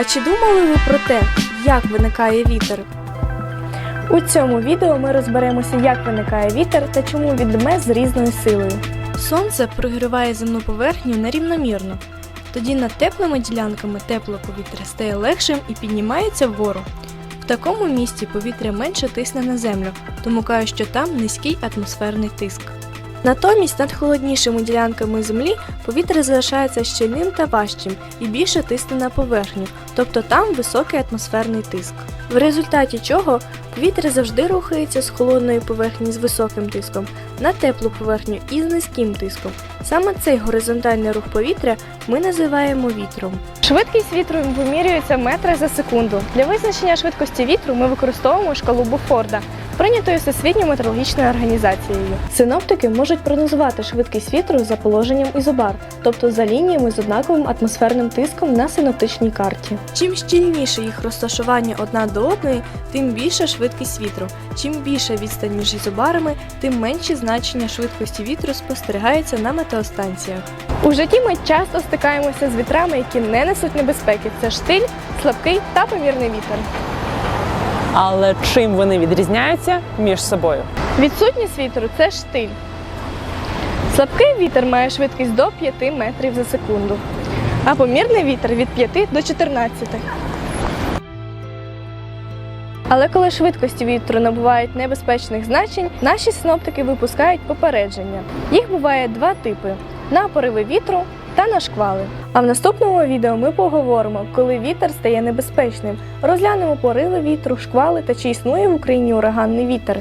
А чи думали ви про те, як виникає вітер? У цьому відео ми розберемося, як виникає вітер та чому він дме з різною силою. Сонце прогріває земну поверхню нерівномірно. Тоді над теплими ділянками тепле повітря стає легшим і піднімається вгору. В такому місці повітря менше тисне на землю, тому кажуть, що там низький атмосферний тиск. Натомість над холоднішими ділянками землі повітря залишається щільним та важчим і більше тисне на поверхню, тобто там високий атмосферний тиск. В результаті чого повітря завжди рухається з холодної поверхні з високим тиском на теплу поверхню із низьким тиском. Саме цей горизонтальний рух повітря ми називаємо вітром. Швидкість вітру вимірюється в метрах за секунду. Для визначення швидкості вітру ми використовуємо шкалу Буфорда, прийнятою Всесвітньою метеорологічною організацією. Синоптики можуть прогнозувати швидкість вітру за положенням ізобар, тобто за лініями з однаковим атмосферним тиском на синоптичній карті. Чим щільніше їх розташування одна до одної, тим більша швидкість вітру. Чим більша відстань між ізобарами, тим менші значення швидкості вітру спостерігаються на метеостанціях. У житті ми часто стикаємося з вітрами, які не несуть небезпеки. Це штиль, слабкий та помірний вітер. Але чим вони відрізняються між собою? Відсутність вітру це штиль. Слабкий вітер має швидкість до 5 метрів за секунду, а помірний вітер від 5 до 14. Але коли швидкості вітру набувають небезпечних значень, наші синоптики випускають попередження. Їх буває два типи: на пориви вітру та на. А в наступному відео ми поговоримо, коли вітер стає небезпечним. Розглянемо пориви вітру, шквали та чи існує в Україні ураганний вітер.